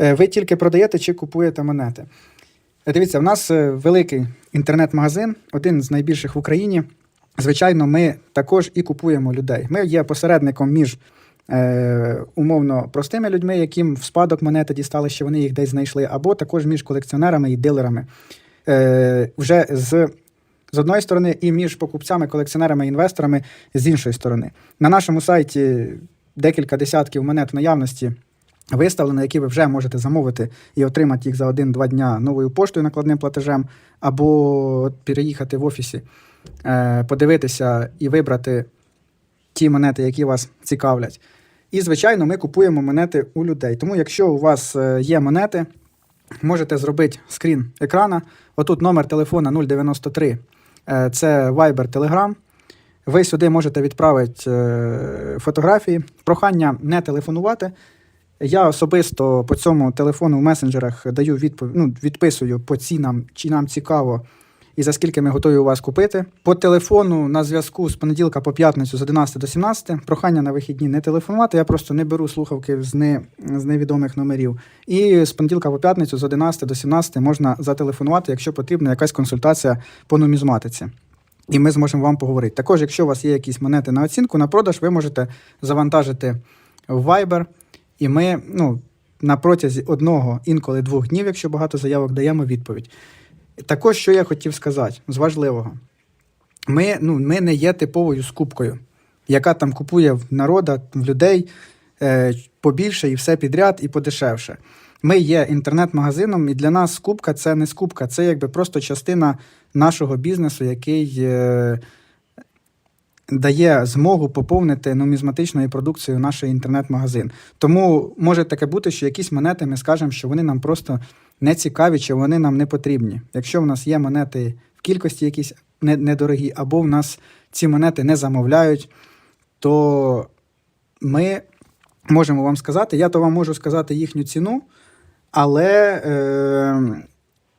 е, ви тільки продаєте чи купуєте монети. Е, Дивіться, в нас е, великий інтернет-магазин, один з найбільших в Україні. Звичайно, ми також і купуємо людей. Ми є посередником між е, умовно простими людьми, яким в спадок монети дістали, що вони їх десь знайшли, або також між колекціонерами і дилерами. Е, вже з, з одної сторони, і між покупцями, колекціонерами і інвесторами з іншої сторони. На нашому сайті декілька десятків монет в наявності. Виставлено, які ви вже можете замовити і отримати їх за один-два дня новою поштою накладним платежем, або переїхати в офісі, е, подивитися і вибрати ті монети, які вас цікавлять. І, звичайно, ми купуємо монети у людей. Тому, якщо у вас е, є монети, можете зробити скрін екрана. Отут номер телефона 093. е, Це Viber Telegram. Ви сюди можете відправити фотографії. Прохання не телефонувати. Я особисто по цьому телефону в месенджерах даю відповідь, ну, відписую по цінам, чи нам цікаво і за скільки ми готові у вас купити. По телефону на зв'язку з понеділка по п'ятницю з 11 до 17. Прохання на вихідні не телефонувати. Я просто не беру слухавки з, не, з невідомих номерів. І з понеділка по п'ятницю з 11 до 17 можна зателефонувати, якщо потрібна якась консультація по нумізматиці. І ми зможемо вам поговорити. Також, якщо у вас є якісь монети на оцінку, на продаж, ви можете завантажити Viber, і ми ну, на протязі одного, інколи двох днів, якщо багато заявок, даємо відповідь. Також, що я хотів сказати з важливого, ми, ну, ми не є типовою скупкою, яка там купує в народа, в людей е, побільше і все підряд, і подешевше. Ми є інтернет-магазином, і для нас скупка це не скупка, це якби просто частина нашого бізнесу, який е, дає змогу поповнити нумізматичною продукцією наш інтернет-магазин. Тому може таке бути, що якісь монети ми скажемо, що вони нам просто не цікаві, чи вони нам не потрібні. Якщо в нас є монети в кількості якісь недорогі, або в нас ці монети не замовляють, то ми можемо вам сказати, я то вам можу сказати їхню ціну, але е,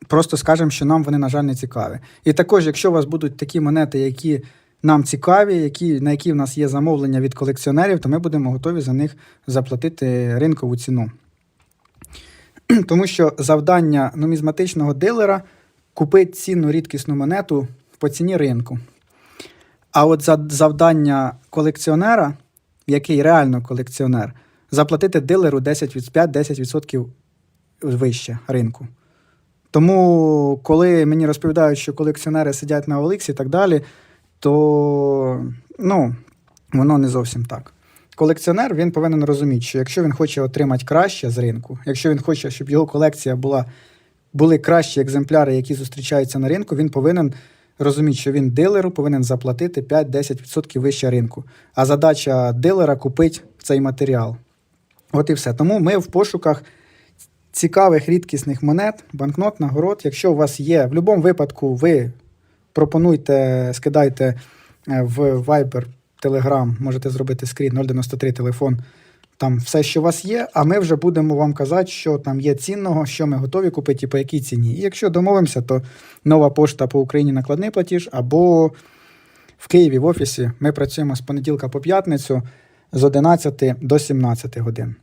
просто скажемо, що нам вони, на жаль, не цікаві. І також, якщо у вас будуть такі монети, які нам цікаві, які, на які в нас є замовлення від колекціонерів, то ми будемо готові за них заплатити ринкову ціну. Тому що завдання нумізматичного дилера купити цінну рідкісну монету по ціні ринку. А от завдання колекціонера, який реально колекціонер, заплатити дилеру 10-5-10% вище ринку. Тому, коли мені розповідають, що колекціонери сидять на Оликсі і так далі, то ну, воно не зовсім так. Колекціонер він повинен розуміти, що якщо він хоче отримати краще з ринку, якщо він хоче, щоб його колекція була, були кращі екземпляри, які зустрічаються на ринку, він повинен розуміти, що він дилеру повинен заплатити 5-10% вище ринку. А задача дилера купити цей матеріал. От і все. Тому ми в пошуках цікавих рідкісних монет, банкнот, нагород. Якщо у вас є, в будь-якому випадку ви пропонуйте, скидайте е, в Viber, Telegram, можете зробити скрін 093 телефон. Там все, що у вас є, а ми вже будемо вам казати, що там є цінного, що ми готові купити і по якій ціні. І якщо домовимося, то нова пошта по Україні накладний платіж, або в Києві в офісі ми працюємо з понеділка по п'ятницю з 11 до 17 годин.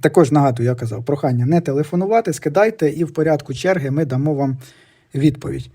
Також нагадую, я казав, прохання не телефонувати, скидайте, і в порядку черги ми дамо вам відповідь.